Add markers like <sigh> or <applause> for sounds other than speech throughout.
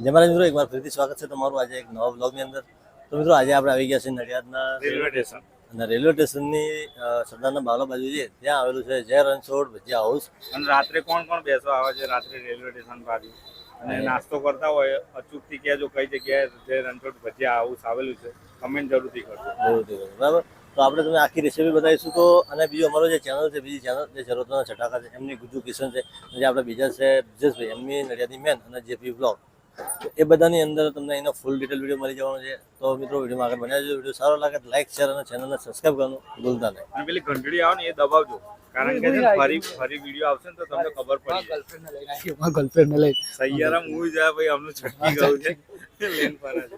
જય મહારાજ મિત્રો એકવાર ફરીથી સ્વાગત છે તમારું આજે એક નવા બ્લોગની અંદર. તો મિત્રો આજે આપણે આવી ગયા છીએ નડિયાદના રેલવે સ્ટેશન. અને રેલવે સ્ટેશનની સરદારના બાવલા બાજુ છે ત્યાં આવેલું છે જય રણછોડ ભજીયા હાઉસ અને રાત્રે કોણ કોણ બેસવા આવે છે રાત્રે રેલવે સ્ટેશન બાજુ? અને નાસ્તો કરતા હોય અચૂકથી કહેજો કઈ જગ્યાએ જે રણછોડ ભજીયા હાઉસ આવેલું છે કમેન્ટ જરૂરથી કરજો. એવું થયું બરાબર? તો આપણે તમને આખી રેસીપી બતાવીશું તો અને બીજું અમારો જે ચેનલ છે બીજી ચેનલ જે શરૂઆતના છટાકા છે એમની ગુજુ કિશન છે જે આપણે બીજા છે બ્રિજેશભાઈ એમની નડિયાદની મેન અને જેપી બ્લોગ એ બધાની અંદર તમને એનો ફૂલ ડિટેલ વીડિયો મળી જવાનો છે. તો મિત્રો વિડીયોમાં આગળ બન્યા જો વીડિયો સારો લાગે તો લાઈક શેર અને ચેનલને સબસ્ક્રાઈબ કરવાનું ભૂલતા નહીં. અને પેલી ઘંટડી આવે ને એ દબાવજો. કારણ કે ફરી ફરી વીડિયો આવશે ને તો તમને ખબર પડી જાય. ગર્લફ્રેન્ડ લઈ સૈયારા મૂવી જાય ભાઈ અમને છટકી ગયું છે. લેન ફરે છે.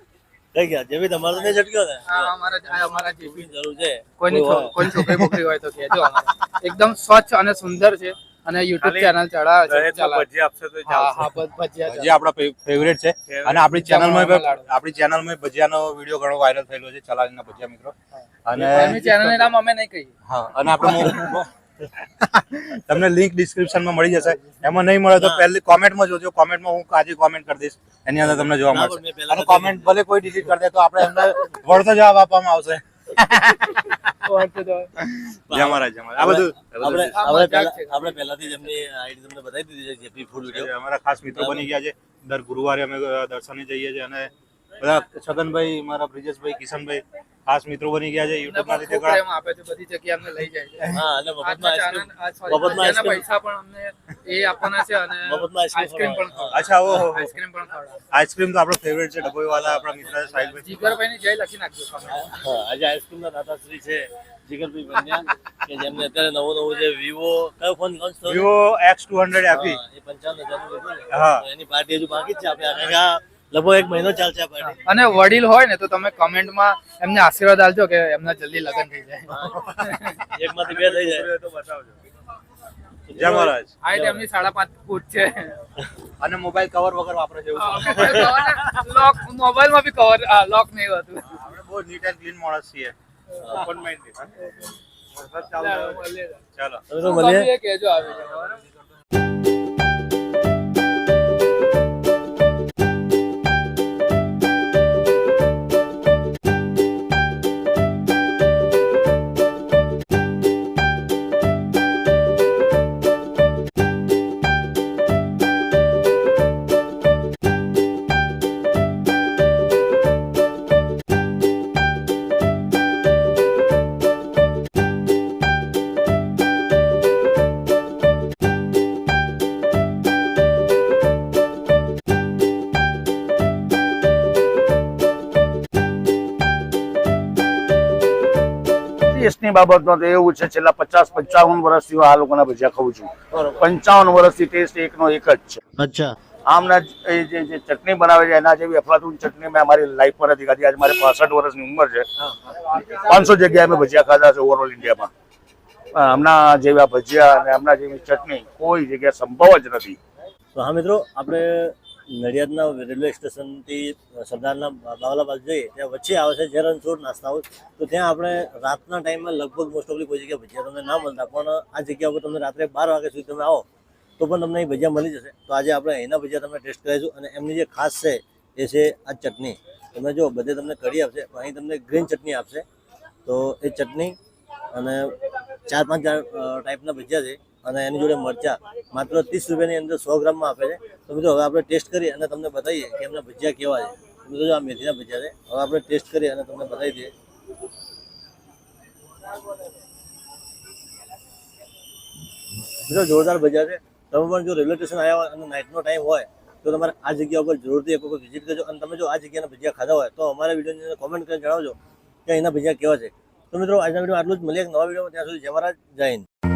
થઈ ગયા. જેવી તમારે નહીં છટક્યો ને. અમારા અમારા જેવી જરૂર છે. કોઈની કોઈ છોકરી બોકરી હોય તો કહેજો. <laughs> એકદમ સ્વચ્છ અને સુંદર છે. અને YouTube ચેનલ ચડાવે છે. ભજીયા આપશે તો હા હા ભજીયા ભજીયા જે આપણા ફેવરેટ છે. અને આપણી ચેનલમાં. આપણી ચેનલમાં ભજીયાનો વીડિયો ઘણો વાયરલ થયેલો છે ચલાવીના ભજીયા મિત્રો. અને એમની ચેનલનું નામ અમે નહીં કહીએ. હા અને આપણો તમને લિંક ડિસ્ક્રિપ્શનમાં મળી જશે. એમાં નહીં મળે તો પહેલી કોમેન્ટમાં જોજો. કોમેન્ટમાં હું આજે કોમેન્ટ કરી દઈશ. એની અંદર તમને જોવા મળશે. અને કોમેન્ટ ભલે કોઈ ડિલીટ કરી દે તો આપણે એમને વળતો જવાબ આપવામાં આવશે. જય મહારાજ જય મહારાજ. આ બધું આપણે આપણે પહેલા આપણે પહેલાથી જ એમની આઈડી તમને બતાવી દીધી છે જેપી ફૂડ વીડિયો અમારા ખાસ મિત્રો બની ગયા છે. દર ગુરુવારે અમે દર્શને જઈએ છીએ અને બધા છગનભાઈ મારા બ્રિજેશભાઈ કિશનભાઈ ખાસ મિત્રો બની ગયા છે યુટ્યુબ ના લીધે ઘણા આપે છે બધી જગ્યાએ અમને લઈ જાય છે હા અને મફતમાં આઈસ્ક્રીમ આઈસ્ક્રીમ પૈસા પણ અમને એ આપવાના છે અને મફતમાં આઈસ્ક્રીમ આઈસ્ક્રીમ પણ. અચ્છા ઓહો આઈસ્ક્રીમ પણ ખવડાવ આઈસ્ક્રીમ તો આપણો ફેવરેટ છે ડભોઈ વાળા આપણા મિત્ર સાહિલભાઈ જીગરભાઈની જય લખી નાખજો. હા, આજે આઈસ્ક્રીમના દાતાશ્રી છે જીગરભાઈ બન્યા કે જેમને અત્યારે નવું નવું જે વિવો કયો ફોન લોન્ચ થયો? Vivo X two hundred FE એ 55000 નો હા. એની પાર્ટી હજુ બાકી છે આપણે કારણ આ લગભગ એક મહિનો ચાલશે આ અને વડીલ હોય ને તો તમે કમેન્ટમાં એમને આશીર્વાદ આપજો કે એમના જલ્દી લગ્ન થઈ જાય. <laughs> એકમાંથી બે થઈ જાય. તો બતાવજો. જય મહારાજ. હાઈટ એમની સાડા પાંચ ફૂટ છે. અને મોબાઈલ કવર વગર વાપરે છે. લોક મોબાઈલમાં બી કવર લોક નહીં હોતું. આપણે બહુ નીટ એન્ડ ક્લીન માણસ છીએ. ઓપન માઇન્ડ ચાલો ચાલો તમે તો મળીએ. ગમે એ કહેજો આવી ટેસ્ટની બાબતમાં તો એવું છે છેલ્લા પચાસ પંચાવન વર્ષથી આ લોકોના ભજીયા ખાઉં છું. પંચાવન વર્ષથી ટેસ્ટ એકનો એક જ છે. અચ્છા. આમના જે જે ચટણી બનાવે છે એના જેવી અફલાતું ચટણી મેં મારી લાઈફમાં નથી ખાધી આજે મારી પાસઠ વર્ષની ઉંમર છે. પાંચસો જગ્યાએ મેં ભજીયા ખાધા છે ઓવરઓલ ઇન્ડિયામાં હમણાં જેવા ભજીયા અને હમણાં જેવી ચટણી કોઈ જગ્યાએ સંભવ જ નથી. તો હા મિત્રો આપણે નડિયાદના રેલવે સ્ટેશનથી સરદારના બાવલા બાજુ જઈએ, ત્યાં વચ્ચે આવે છે રણછોડ નાસ્તા હોય. તો ત્યાં આપણે રાતના ટાઈમમાં લગભગ મોસ્ટ ઓફલી કોઈ જગ્યાએ ભજીયા તમને ના મળતા, પણ આ જગ્યા ઉપર તમને રાત્રે બાર વાગ્યા સુધી તમે આવો, તો પણ તમને એ ભજીયા મળી જશે. તો આજે આપણે અહીંના ભજીયા તમે ટેસ્ટ કરાવીશું અને એમની જે ખાસ છે, એ છે આ ચટણી. તમે જો બધે તમને કઢી આપશે અહીં તમને ગ્રીન ચટણી આપશે. તો એ ચટણી અને ચાર પાંચ ટાઈપના ભજીયા છે. અને એની જોડે મરચા. માત્ર ત્રીસ રૂપિયાની અંદર સો ગ્રામમાં આપે છે. તો મિત્રો, હવે આપણે ટેસ્ટ કરી અને તમને બતાવીએ કે એમના ભજીયા કેવા છે. તમે જો આ મેથીના ભજીયા છે, હવે આપણે ટેસ્ટ કરી અને તમને બતાવી દઈએ. મિત્રો, જોરદાર ભજીયા છે. તમે પણ જો રેલવે સ્ટેશન આવ્યા હોય અને નાઇટનો ટાઈમ હોય, તો તમારે આ જગ્યા ઉપર જરૂરથી એક વખત વિઝિટ કરજો. અને તમે જો આ જગ્યાના ભજીયા ખાધા હોય, તો અમારા વિડીયોની અંદર કોમેન્ટ કરીને જણાવજો કે અહીંના ભજીયા કેવા છે. તો મિત્રો, આજના વીડિયો આટલું જ. મળીએ નવા વીડિયો ત્યાં સુધી મહારાજ, જય હિન્દ.